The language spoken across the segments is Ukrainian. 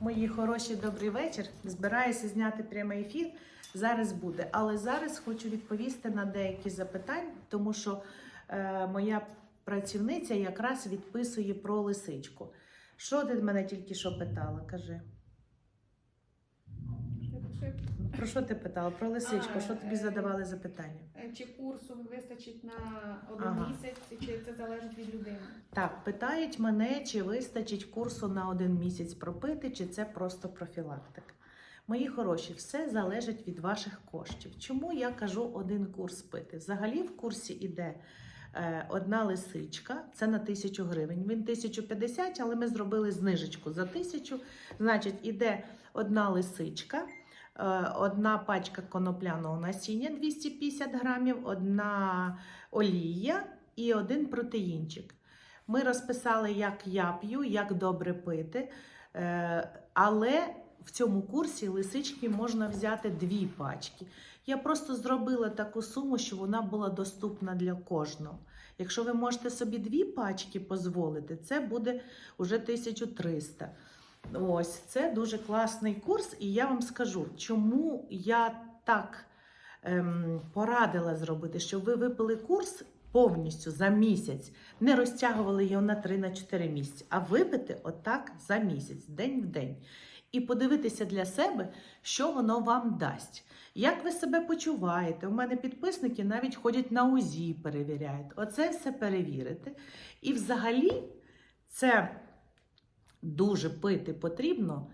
Мої хороші, добрий вечір. Збираюся зняти прямий ефір. Зараз буде. Але зараз хочу відповісти на деякі запитання, тому що е, моя працівниця якраз відписує про лисичку. Що ти мене тільки що питала? Кажи. Про що ти питала? Про лисичку. А, Що тобі е, задавали запитання? Е, Чи курсу вистачить на один Ага. місяць, чи це залежить від людини? Так, питають мене, чи вистачить курсу на один місяць пропити, чи це просто профілактика. Мої хороші, все залежить від ваших коштів. Чому я кажу один курс пити? Взагалі в курсі іде е, одна лисичка, це на тисячу гривень. Він 1050, але ми зробили знижечку за тисячу. Значить, іде одна лисичка, одна пачка конопляного насіння 250 грамів, одна олія і один протеїнчик. Ми розписали, як я п'ю, як добре пити. Е, але в цьому курсі лисички можна взяти дві пачки. Я просто зробила таку суму, що вона була доступна для кожного. Якщо ви можете собі дві пачки дозволити, це буде вже 1300. Ось це дуже класний курс, і я вам скажу, чому я так ем, порадила зробити, щоб ви випили курс повністю за місяць, не розтягували його на 3-4 місяці, а випити отак за місяць, день в день. І подивитися для себе, що воно вам дасть. Як ви себе почуваєте? У мене підписники навіть ходять на УЗІ, перевіряють. Оце все перевірити. І взагалі це дуже пити потрібно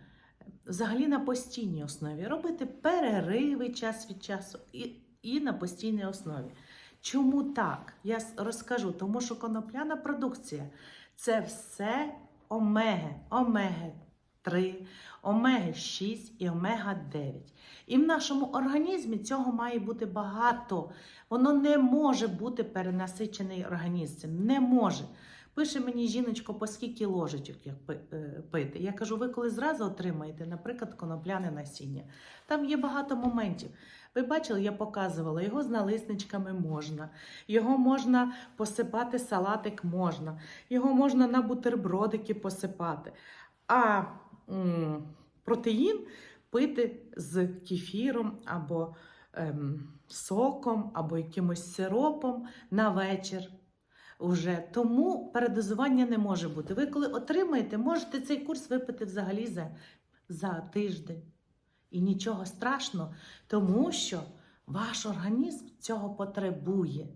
взагалі на постійній основі. Робити перериви час від часу і, і на постійній основі. Чому так? Я розкажу, тому що конопляна продукція це все омеги, омеги 3, омеги 6 і омега 9. І в нашому організмі цього має бути багато. Воно не може бути перенасичений організм. Не може. Пише мені жіночко, по скільки ложечок як е, пити. Я кажу, ви коли зразу отримаєте, наприклад, конопляне насіння. Там є багато моментів. Ви бачили, я показувала, його з налисничками можна, його можна посипати салатик можна, його можна на бутербродики посипати. А м, протеїн пити з кефіром або ем, соком, або якимось сиропом на вечір. Уже тому передозування не може бути. Ви коли отримаєте, можете цей курс випити взагалі за, за тиждень. І нічого страшного, тому що ваш організм цього потребує.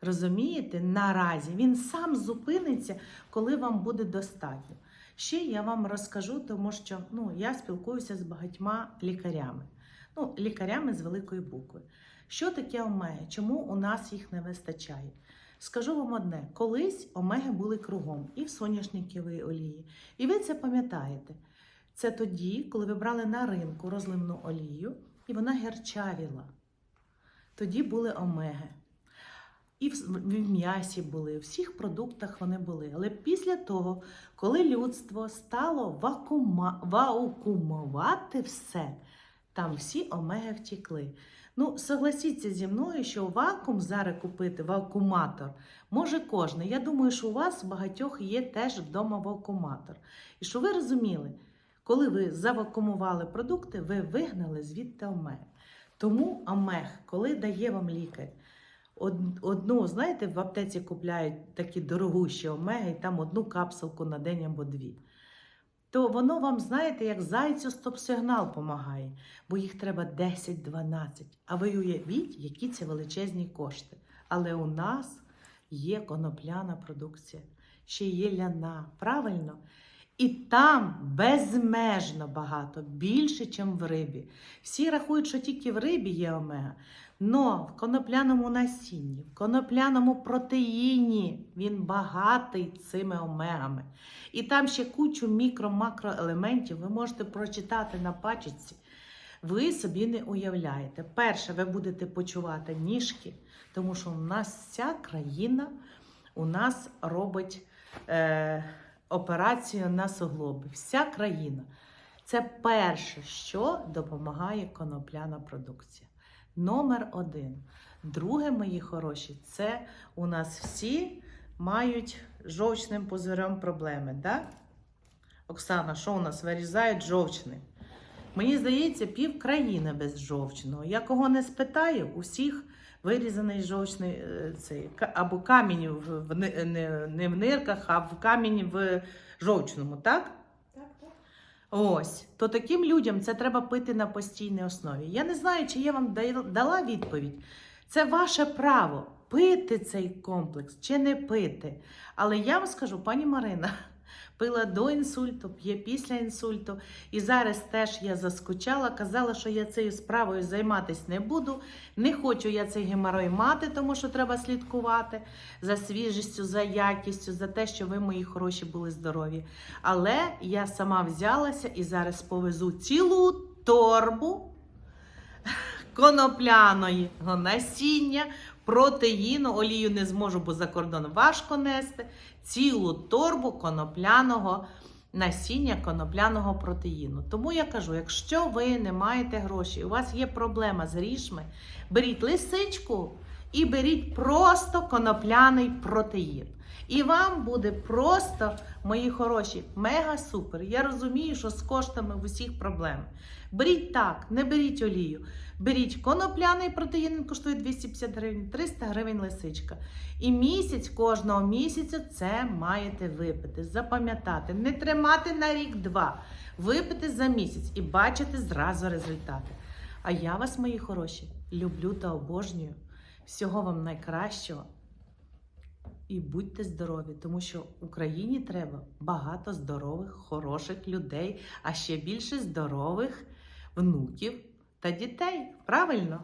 Розумієте, наразі він сам зупиниться, коли вам буде достатньо. Ще я вам розкажу, тому що ну, я спілкуюся з багатьма лікарями. Ну, лікарями з великої букви. Що таке омеги? Чому у нас їх не вистачає? Скажу вам одне: колись омеги були кругом і в соняшниковій олії. І ви це пам'ятаєте. Це тоді, коли ви брали на ринку розливну олію, і вона герчавіла. Тоді були омеги. І в, м'ясі були, у всіх продуктах вони були. Але після того, коли людство стало вакуума, вакуумувати все, там всі омеги втікли. Ну, согласіться зі мною, що вакуум зараз купити, вакууматор, може кожен. Я думаю, що у вас багатьох є теж вдома вакууматор. І що ви розуміли, коли ви завакумували продукти, ви вигнали звідти омеги. Тому омег, коли дає вам лікар, одну, знаєте, в аптеці купляють такі дорогущі омеги, і там одну капсулку на день або дві. То воно вам, знаєте, як зайцю стоп-сигнал допомагає, бо їх треба 10-12. А ви уявіть, які це величезні кошти. Але у нас є конопляна продукція, ще є ляна, правильно? І там безмежно багато, більше, ніж в рибі. Всі рахують, що тільки в рибі є омега. Но в конопляному насінні, в конопляному протеїні він багатий цими омегами. І там ще кучу мікро-макроелементів ви можете прочитати на пачці. Ви собі не уявляєте. Перше, ви будете почувати ніжки, тому що у нас вся країна у нас робить е, операцію на суглоби. Вся країна. Це перше, що допомагає конопляна продукція. Номер один. Друге, мої хороші, це у нас всі мають жовчним пузирем проблеми. Да? Оксана, що у нас вирізають жовчний? Мені здається, пів країни без жовчного. Я кого не спитаю, усіх вирізаний жовчний е, цей або камінь в, в не, не в нирках, а в камінь в жовчному, так? Так, так. Ось, то таким людям це треба пити на постійній основі. Я не знаю, чи я вам дала відповідь. Це ваше право пити цей комплекс чи не пити. Але я вам скажу, пані Марина пила до інсульту, п'є після інсульту. І зараз теж я заскучала, казала, що я цією справою займатися не буду. Не хочу я цей геморой мати, тому що треба слідкувати за свіжістю, за якістю, за те, що ви, мої хороші, були здорові. Але я сама взялася і зараз повезу цілу торбу конопляної насіння, протеїну, олію не зможу, бо за кордон важко нести. Цілу торбу конопляного насіння, конопляного протеїну. Тому я кажу: якщо ви не маєте грошей, у вас є проблема з рішми, беріть лисичку і беріть просто конопляний протеїн. І вам буде просто, мої хороші, мега супер. Я розумію, що з коштами в усіх проблем. Беріть так, не беріть олію. Беріть конопляний протеїн, він коштує 250 гривень, 300 гривень лисичка. І місяць кожного місяця це маєте випити, запам'ятати, не тримати на рік-два, випити за місяць і бачити зразу результати. А я вас, мої хороші, люблю та обожнюю. Всього вам найкращого. І будьте здорові, тому що Україні треба багато здорових, хороших людей, а ще більше здорових внуків та дітей. Правильно?